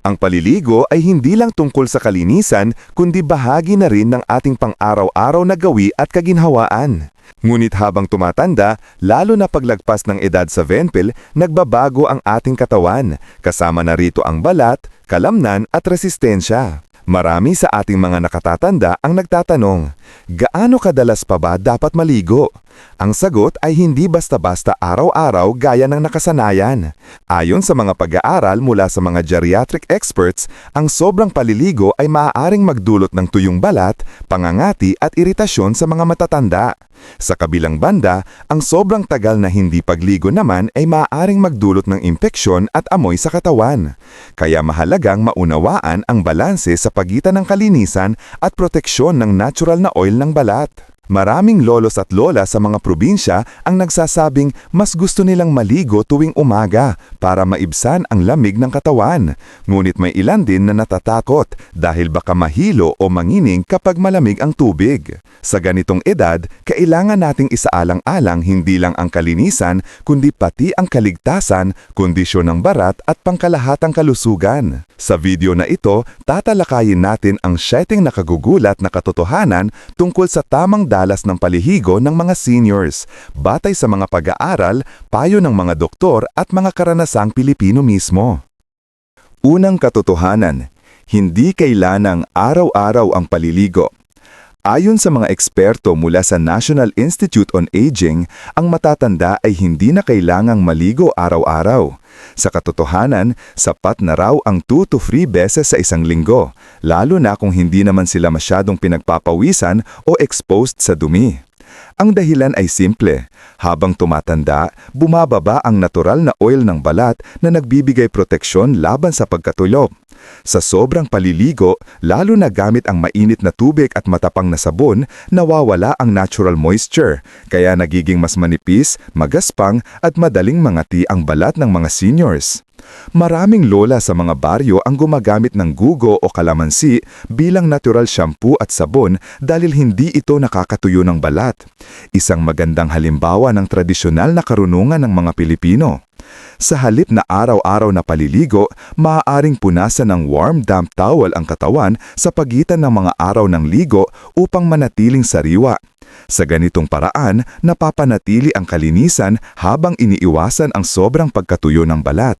Ang paliligo ay hindi lang tungkol sa kalinisan, kundi bahagi na rin ng ating pang-araw-araw na gawi at kaginhawaan. Ngunit habang tumatanda, lalo na paglagpas ng edad sa venpil, nagbabago ang ating katawan, kasama na rito ang balat, kalamnan at resistensya. Marami sa ating mga nakatatanda ang nagtatanong, gaano kadalas pa ba dapat maligo? Ang sagot ay hindi basta-basta araw-araw gaya ng nakasanayan. Ayon sa mga pag-aaral mula sa mga geriatric experts, ang sobrang paliligo ay maaaring magdulot ng tuyong balat, pangangati at iritasyon sa mga matatanda. Sa kabilang banda, ang sobrang tagal na hindi pagligo naman ay maaaring magdulot ng impeksyon at amoy sa katawan. Kaya mahalagang maunawaan ang balanse sa pagitan ng kalinisan at proteksyon ng natural na oil ng balat. Maraming lolos at lola sa mga probinsya ang nagsasabing mas gusto nilang maligo tuwing umaga para maibsan ang lamig ng katawan. Ngunit may ilan din na natatakot dahil baka mahilo o mangining kapag malamig ang tubig. Sa ganitong edad, kailangan nating isaalang-alang hindi lang ang kalinisan kundi pati ang kaligtasan, kondisyon ng barat at pangkalahatang kalusugan. Sa video na ito, tatalakayin natin ang siyeteng nakagugulat na katotohanan tungkol sa tamang dalas ng palihigo ng mga seniors, batay sa mga pag-aaral, payo ng mga doktor at mga karanasang Pilipino mismo. Unang katotohanan, hindi kailanang araw-araw ang paliligo. Ayon sa mga eksperto mula sa National Institute on Aging, ang matatanda ay hindi na kailangang maligo araw-araw. Sa katotohanan, sapat na raw ang 2 to 3 beses sa isang linggo, lalo na kung hindi naman sila masyadong pinagpapawisan o exposed sa dumi. Ang dahilan ay simple. Habang tumatanda, bumababa ang natural na oil ng balat na nagbibigay proteksyon laban sa pagkatulog. Sa sobrang paliligo, lalo na gamit ang mainit na tubig at matapang na sabon, nawawala ang natural moisture, kaya nagiging mas manipis, magaspang at madaling mangati ang balat ng mga seniors. Maraming lola sa mga baryo ang gumagamit ng gugo o kalamansi bilang natural shampoo at sabon dahil hindi ito nakakatuyo ng balat. Isang magandang halimbawa ng tradisyonal na karunungan ng mga Pilipino. Sa halip na araw-araw na paliligo, maaaring punasan ng warm damp towel ang katawan sa pagitan ng mga araw ng ligo upang manatiling sariwa. Sa ganitong paraan, napapanatili ang kalinisan habang iniiwasan ang sobrang pagkatuyo ng balat.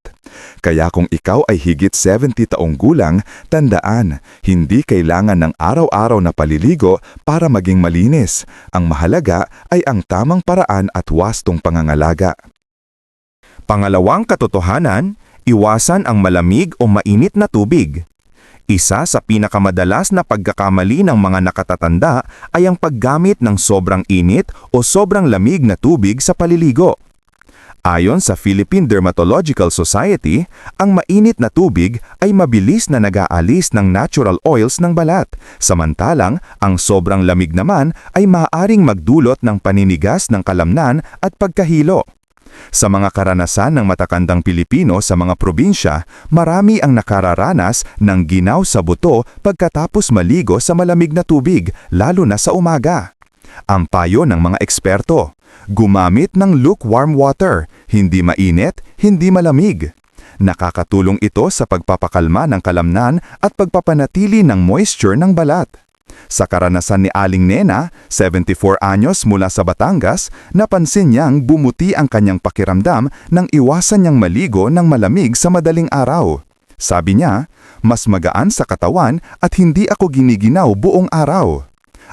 Kaya kung ikaw ay higit 70 taong gulang, tandaan, hindi kailangan ng araw-araw na paliligo para maging malinis. Ang mahalaga ay ang tamang paraan at wastong pangangalaga. Pangalawang katotohanan, iwasan ang malamig o mainit na tubig. Isa sa pinakamadalas na pagkakamali ng mga nakatatanda ay ang paggamit ng sobrang init o sobrang lamig na tubig sa paliligo. Ayon sa Philippine Dermatological Society, ang mainit na tubig ay mabilis na nag-aalis ng natural oils ng balat, samantalang ang sobrang lamig naman ay maaaring magdulot ng paninigas ng kalamnan at pagkahilo. Sa mga karanasan ng matakandang Pilipino sa mga probinsya, marami ang nakararanas ng ginaw sa buto pagkatapos maligo sa malamig na tubig, lalo na sa umaga. Ang payo ng mga eksperto, gumamit ng lukewarm water, hindi mainit, hindi malamig. Nakakatulong ito sa pagpapakalma ng kalamnan at pagpapanatili ng moisture ng balat. Sa karanasan ni Aling Nena, 74 anyos mula sa Batangas, napansin niyang bumuti ang kanyang pakiramdam nang iwasan niyang maligo ng malamig sa madaling araw. Sabi niya, mas magaan sa katawan at hindi ako giniginaw buong araw.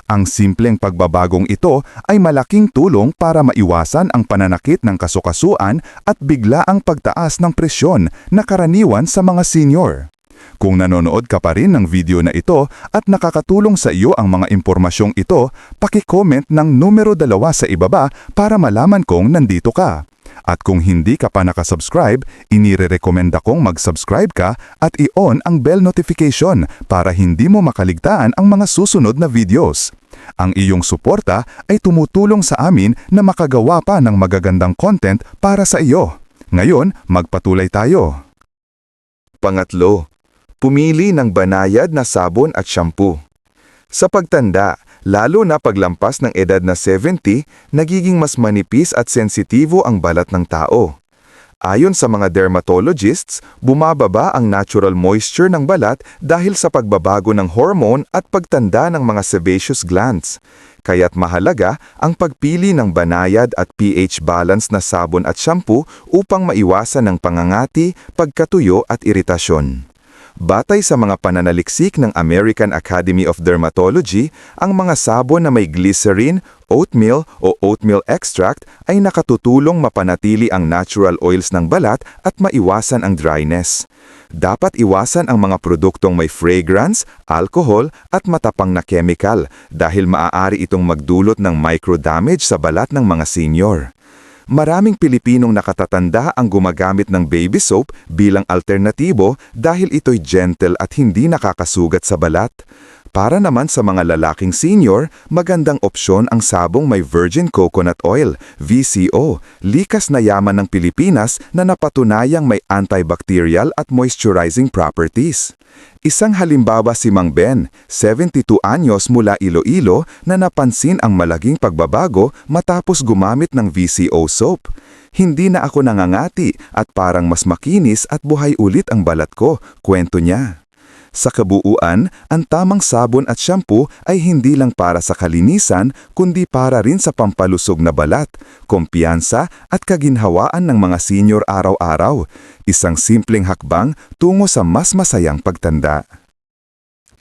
Ang simpleng pagbabagong ito ay malaking tulong para maiwasan ang pananakit ng kasukasuan at bigla ang pagtaas ng presyon na karaniwan sa mga senior. Kung nanonood ka pa rin ng video na ito at nakakatulong sa iyo ang mga impormasyong ito, paki-comment ng numero dalawa sa ibaba para malaman kong nandito ka. At kung hindi ka pa nakasubscribe, inirerekomenda kong mag-subscribe ka at i-on ang bell notification para hindi mo makaligtaan ang mga susunod na videos. Ang iyong suporta ay tumutulong sa amin na makagawa pa ng magagandang content para sa iyo. Ngayon, magpatuloy tayo. Pangatlo, pumili ng banayad na sabon at shampoo. Sa pagtanda, lalo na paglampas ng edad na 70, nagiging mas manipis at sensitibo ang balat ng tao. Ayon sa mga dermatologists, bumababa ang natural moisture ng balat dahil sa pagbabago ng hormone at pagtanda ng mga sebaceous glands. Kaya't mahalaga ang pagpili ng banayad at pH balance na sabon at shampoo upang maiwasan ng pangangati, pagkatuyo at iritasyon. Batay sa mga pananaliksik ng American Academy of Dermatology, ang mga sabon na may glycerin, oatmeal o oatmeal extract ay nakatutulong mapanatili ang natural oils ng balat at maiwasan ang dryness. Dapat iwasan ang mga produktong may fragrance, alcohol at matapang na chemical dahil maaari itong magdulot ng microdamage sa balat ng mga senior. Maraming Pilipinong nakatatanda ang gumagamit ng baby soap bilang alternatibo dahil ito'y gentle at hindi nakakasugat sa balat. Para naman sa mga lalaking senior, magandang opsyon ang sabong may virgin coconut oil, VCO, likas na yaman ng Pilipinas na napatunayang may antibacterial at moisturizing properties. Isang halimbawa si Mang Ben, 72 anyos mula Iloilo na napansin ang malaging pagbabago matapos gumamit ng VCO soap. Hindi na ako nangangati at parang mas makinis at buhay ulit ang balat ko, kwento niya. Sa kabuuan, ang tamang sabon at shampoo ay hindi lang para sa kalinisan kundi para rin sa pampalusog na balat, kumpiyansa at kaginhawaan ng mga senior araw-araw. Isang simpleng hakbang tungo sa mas masayang pagtanda.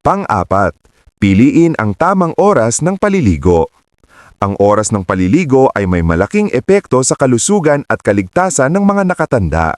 Pang-apat, piliin ang tamang oras ng paliligo. Ang oras ng paliligo ay may malaking epekto sa kalusugan at kaligtasan ng mga nakatanda.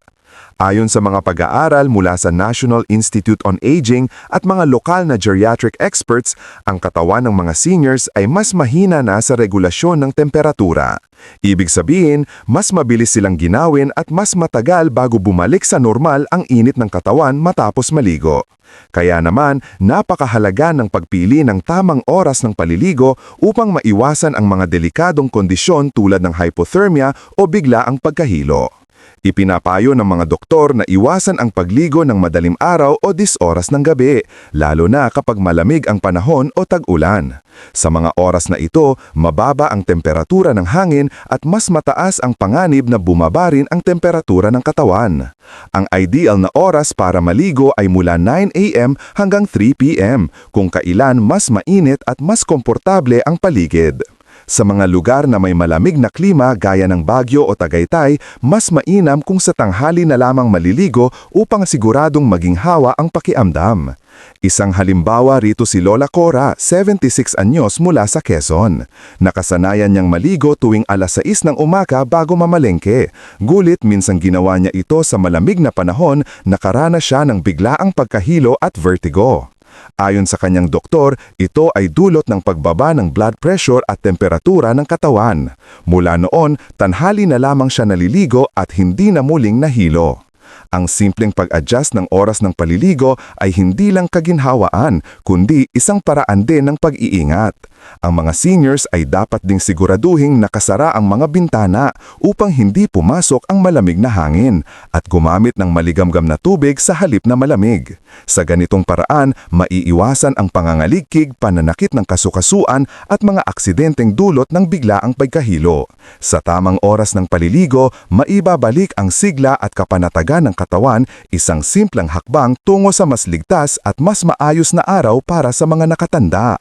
Ayon sa mga pag-aaral mula sa National Institute on Aging at mga lokal na geriatric experts, ang katawan ng mga seniors ay mas mahina na sa regulasyon ng temperatura. Ibig sabihin, mas mabilis silang ginawin at mas matagal bago bumalik sa normal ang init ng katawan matapos maligo. Kaya naman, napakahalaga ng pagpili ng tamang oras ng paliligo upang maiwasan ang mga delikadong kondisyon tulad ng hypothermia o bigla ang pagkahilo. Ipinapayo ng mga doktor na iwasan ang pagligo ng madalim araw o disoras ng gabi, lalo na kapag malamig ang panahon o tag-ulan. Sa mga oras na ito, mababa ang temperatura ng hangin at mas mataas ang panganib na bumaba rin ang temperatura ng katawan. Ang ideal na oras para maligo ay mula 9 a.m. hanggang 3 p.m. kung kailan mas mainit at mas komportable ang paligid. Sa mga lugar na may malamig na klima gaya ng Baguio o Tagaytay, mas mainam kung sa tanghali na lamang maliligo upang siguradong maging hawa ang pakiamdam. Isang halimbawa rito si Lola Cora, 76 anyos mula sa Quezon. Nakasanayan niyang maligo tuwing alas 6 ng umaga bago mamalengke. Gulit minsan ginawa niya ito sa malamig na panahon nakaranas siya ng biglaang pagkahilo at vertigo. Ayon sa kanyang doktor, ito ay dulot ng pagbaba ng blood pressure at temperatura ng katawan. Mula noon, tanhali na lamang siya naliligo at hindi na muling nahilo. Ang simpleng pag-adjust ng oras ng paliligo ay hindi lang kaginhawaan, kundi isang paraan din ng pag-iingat. Ang mga seniors ay dapat ding siguraduhing nakasara ang mga bintana upang hindi pumasok ang malamig na hangin at gumamit ng maligamgam na tubig sa halip na malamig. Sa ganitong paraan, maiiwasan ang pangangaligkig, pananakit ng kasukasuan at mga aksidenteng dulot ng biglaang pagkahilo. Sa tamang oras ng paliligo, maibabalik ang sigla at kapanatagan ng katawan, isang simpleng hakbang tungo sa mas ligtas at mas maayos na araw para sa mga nakatanda.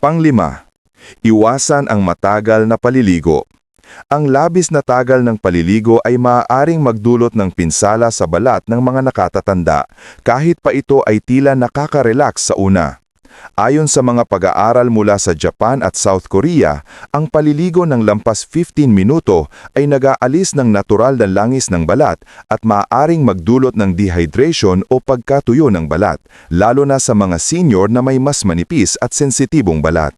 Panglima, iwasan ang matagal na paliligo. Ang labis na tagal ng paliligo ay maaaring magdulot ng pinsala sa balat ng mga nakatatanda kahit pa ito ay tila nakaka-relax sa una. Ayon sa mga pag-aaral mula sa Japan at South Korea, ang paliligo ng lampas 15 minuto ay nag-aalis ng natural na langis ng balat at maaaring magdulot ng dehydration o pagkatuyo ng balat, lalo na sa mga senior na may mas manipis at sensitibong balat.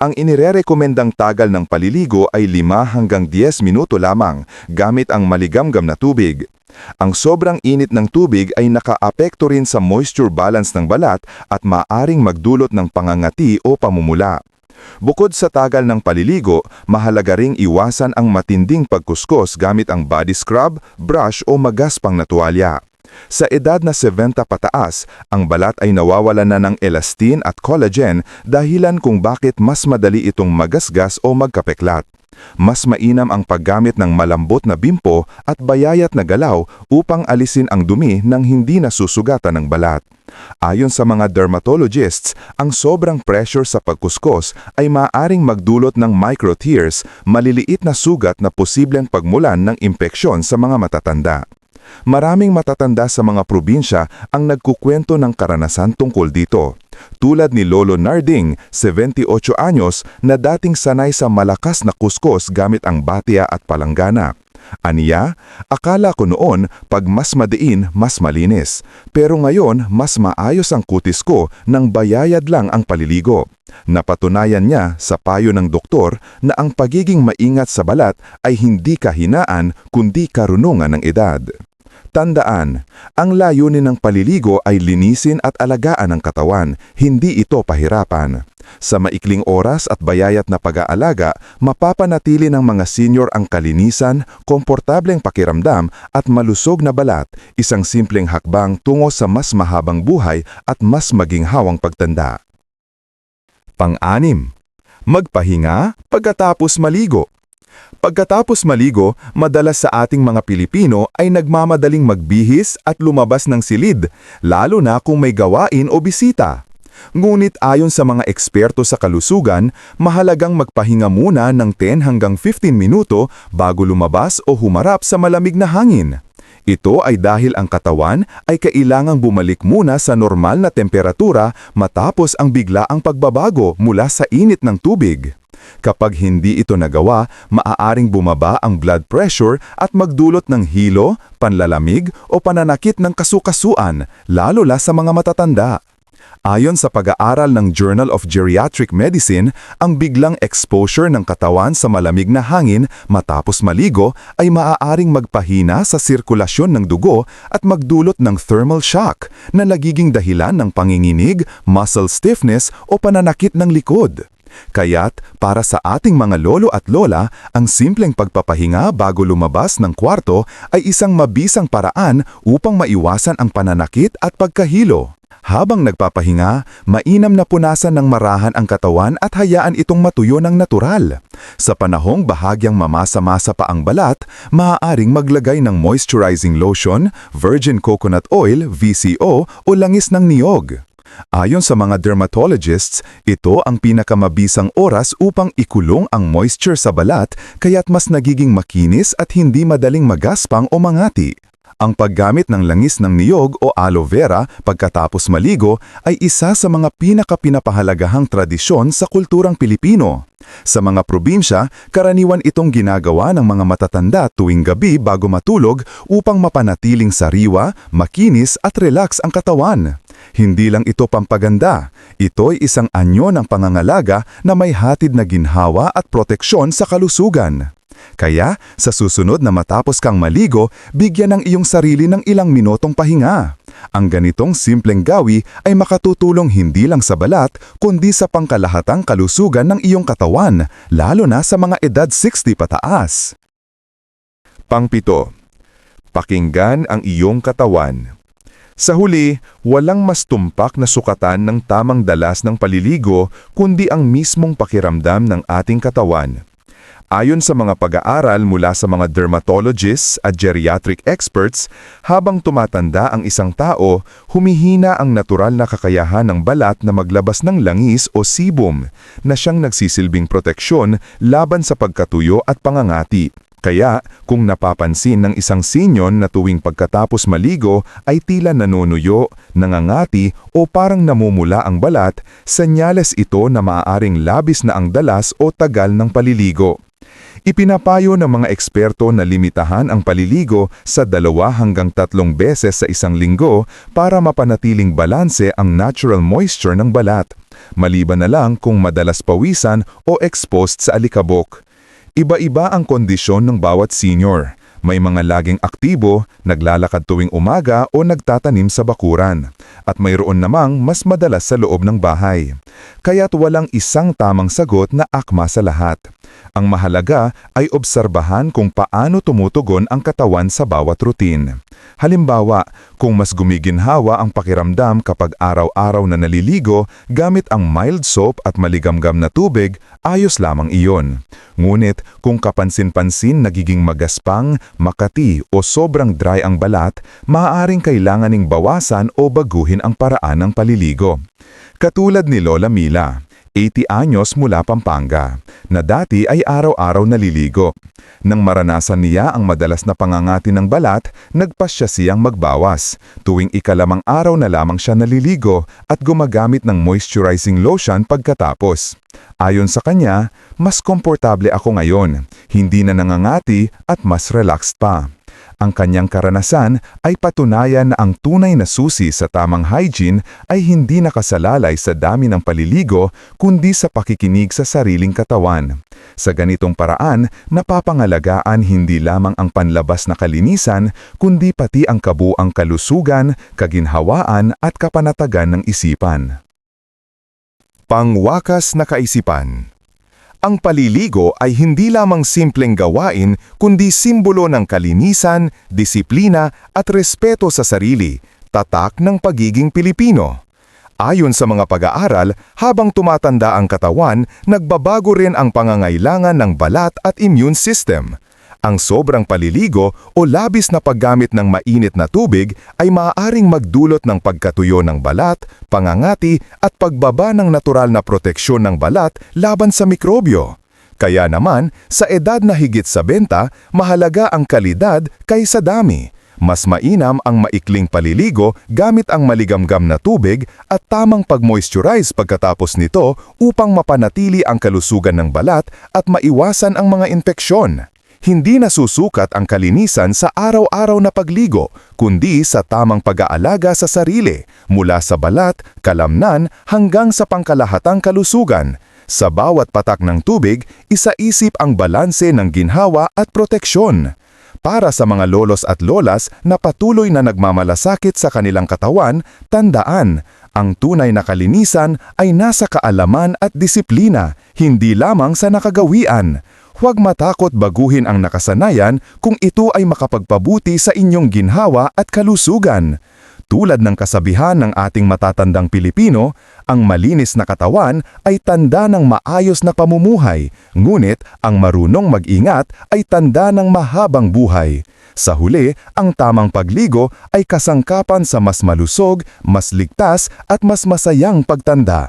Ang inirerekomendang tagal ng paliligo ay 5 hanggang 10 minuto lamang gamit ang maligamgam na tubig. Ang sobrang init ng tubig ay nakaapekto rin sa moisture balance ng balat at maaring magdulot ng pangangati o pamumula. Bukod sa tagal ng paliligo, mahalaga ring iwasan ang matinding pagkuskos gamit ang body scrub, brush o magaspang na tuwalya. Sa edad na 70 pataas, ang balat ay nawawala na ng elastin at collagen dahilan kung bakit mas madali itong magasgas o magkapeklat. Mas mainam ang paggamit ng malambot na bimpo at bayayat na galaw upang alisin ang dumi ng hindi nasusugatan ng balat. Ayon sa mga dermatologists, ang sobrang pressure sa pagkuskos ay maaring magdulot ng microtears, maliliit na sugat na posibleng pagmulan ng impeksyon sa mga matatanda. Maraming matatanda sa mga probinsya ang nagkukwento ng karanasan tungkol dito. Tulad ni Lolo Narding, 78 anyos, na dating sanay sa malakas na kuskos gamit ang batya at palanggana. Aniya, akala ko noon pag mas madiin, mas malinis. Pero ngayon, mas maayos ang kutis ko nang bayayad lang ang paliligo. Napatunayan niya sa payo ng doktor na ang pagiging maingat sa balat ay hindi kahinaan kundi karunungan ng edad. Tandaan, ang layunin ng paliligo ay linisin at alagaan ang katawan, hindi ito pahirapan. Sa maikling oras at bayayat na pag-aalaga, mapapanatili ng mga senior ang kalinisan, komportableng pakiramdam at malusog na balat, isang simpleng hakbang tungo sa mas mahabang buhay at mas maging hawang pagtanda. Pang-anim, magpahinga pagkatapos maligo. Pagkatapos maligo, madalas sa ating mga Pilipino ay nagmamadaling magbihis at lumabas ng silid, lalo na kung may gawain o bisita. Ngunit ayon sa mga eksperto sa kalusugan, mahalagang magpahinga muna ng 10 hanggang 15 minuto bago lumabas o humarap sa malamig na hangin. Ito ay dahil ang katawan ay kailangang bumalik muna sa normal na temperatura matapos ang biglaang pagbabago mula sa init ng tubig. Kapag hindi ito nagawa, maaaring bumaba ang blood pressure at magdulot ng hilo, panlalamig o pananakit ng kasukasuan, lalo la sa mga matatanda. Ayon sa pag-aaral ng Journal of Geriatric Medicine, ang biglang exposure ng katawan sa malamig na hangin matapos maligo ay maaaring magpahina sa sirkulasyon ng dugo at magdulot ng thermal shock na nagiging dahilan ng panginginig, muscle stiffness o pananakit ng likod. Kaya't para sa ating mga lolo at lola, ang simpleng pagpapahinga bago lumabas ng kwarto ay isang mabisang paraan upang maiwasan ang pananakit at pagkahilo. Habang nagpapahinga, mainam na punasan ng marahan ang katawan at hayaan itong matuyo ng natural. Sa panahong bahagyang mamasa-masa pa ang balat, maaaring maglagay ng moisturizing lotion, virgin coconut oil, VCO o langis ng niyog. Ayon sa mga dermatologists, ito ang pinakamabisang oras upang ikulong ang moisture sa balat kaya't mas nagiging makinis at hindi madaling magaspang o mangati. Ang paggamit ng langis ng niyog o aloe vera pagkatapos maligo ay isa sa mga pinakapinapahalagahang tradisyon sa kulturang Pilipino. Sa mga probinsya, karaniwan itong ginagawa ng mga matatanda tuwing gabi bago matulog upang mapanatiling sariwa, makinis at relax ang katawan. Hindi lang ito pampaganda, ito'y isang anyo ng pangangalaga na may hatid na ginhawa at proteksyon sa kalusugan. Kaya, sa susunod na matapos kang maligo, bigyan ng iyong sarili ng ilang minutong pahinga. Ang ganitong simpleng gawi ay makatutulong hindi lang sa balat, kundi sa pangkalahatang kalusugan ng iyong katawan, lalo na sa mga edad 60 pataas. Pangpito, pakinggan ang iyong katawan. Sa huli, walang mas tumpak na sukatan ng tamang dalas ng paliligo kundi ang mismong pakiramdam ng ating katawan. Ayon sa mga pag-aaral mula sa mga dermatologists at geriatric experts, habang tumatanda ang isang tao, humihina ang natural na kakayahan ng balat na maglabas ng langis o sebum na siyang nagsisilbing proteksyon laban sa pagkatuyo at pangangati. Kaya, kung napapansin ng isang sinyon na tuwing pagkatapos maligo ay tila nanunuyo, nangangati o parang namumula ang balat, senyales ito na maaaring labis na ang dalas o tagal ng paliligo. Ipinapayo ng mga eksperto na limitahan ang paliligo sa dalawa hanggang tatlong beses sa isang linggo para mapanatiling balanse ang natural moisture ng balat, maliban na lang kung madalas pawisan o exposed sa alikabok. Iba-iba ang kondisyon ng bawat senior. May mga laging aktibo, naglalakad tuwing umaga o nagtatanim sa bakuran. At mayroon namang mas madalas sa loob ng bahay. Kaya't walang isang tamang sagot na akma sa lahat. Ang mahalaga ay obserbahan kung paano tumutugon ang katawan sa bawat routine. Halimbawa, kung mas gumiginhawa ang pakiramdam kapag araw-araw na naliligo gamit ang mild soap at maligamgam na tubig, ayos lamang iyon. Ngunit kung kapansin-pansin nagiging magaspang, makati o sobrang dry ang balat, maaaring kailanganing bawasan o baguhin ang paraan ng paliligo. Katulad ni Lola Mila, 80 anyos mula Pampanga, na dati ay araw-araw naliligo. Nang maranasan niya ang madalas na pangangati ng balat, nagpasya siyang magbawas. Tuwing ikalamang araw na lamang siya naliligo at gumagamit ng moisturizing lotion pagkatapos. Ayon sa kanya, mas komportable ako ngayon, hindi na nangangati at mas relaxed pa. Ang kanyang karanasan ay patunayan na ang tunay na susi sa tamang hygiene ay hindi nakasalalay sa dami ng paliligo kundi sa pakikinig sa sariling katawan. Sa ganitong paraan, napapangalagaan hindi lamang ang panlabas na kalinisan kundi pati ang kabuang kalusugan, kaginhawaan at kapanatagan ng isipan. Pangwakas na kaisipan ang paliligo ay hindi lamang simpleng gawain kundi simbolo ng kalinisan, disiplina at respeto sa sarili, tatak ng pagiging Pilipino. Ayon sa mga pag-aaral, habang tumatanda ang katawan, nagbabago rin ang pangangailangan ng balat at immune system. Ang sobrang paliligo o labis na paggamit ng mainit na tubig ay maaaring magdulot ng pagkatuyo ng balat, pangangati at pagbaba ng natural na proteksyon ng balat laban sa mikrobyo. Kaya naman, sa edad na higit sa benta, mahalaga ang kalidad kaysa dami. Mas mainam ang maikling paliligo gamit ang maligamgam na tubig at tamang pag-moisturize pagkatapos nito upang mapanatili ang kalusugan ng balat at maiwasan ang mga infeksyon. Hindi nasusukat ang kalinisan sa araw-araw na pagligo, kundi sa tamang pag-aalaga sa sarili, mula sa balat, kalamnan, hanggang sa pangkalahatang kalusugan. Sa bawat patak ng tubig, isaisip ang balanse ng ginhawa at proteksyon. Para sa mga lolos at lolas na patuloy na nagmamalasakit sa kanilang katawan, tandaan, ang tunay na kalinisan ay nasa kaalaman at disiplina, hindi lamang sa nakagawian. Huwag matakot baguhin ang nakasanayan kung ito ay makapagpabuti sa inyong ginhawa at kalusugan. Tulad ng kasabihan ng ating matatandang Pilipino, ang malinis na katawan ay tanda ng maayos na pamumuhay, ngunit ang marunong mag-ingat ay tanda ng mahabang buhay. Sa huli, ang tamang pagligo ay kasangkapan sa mas malusog, mas ligtas at mas masayang pagtanda.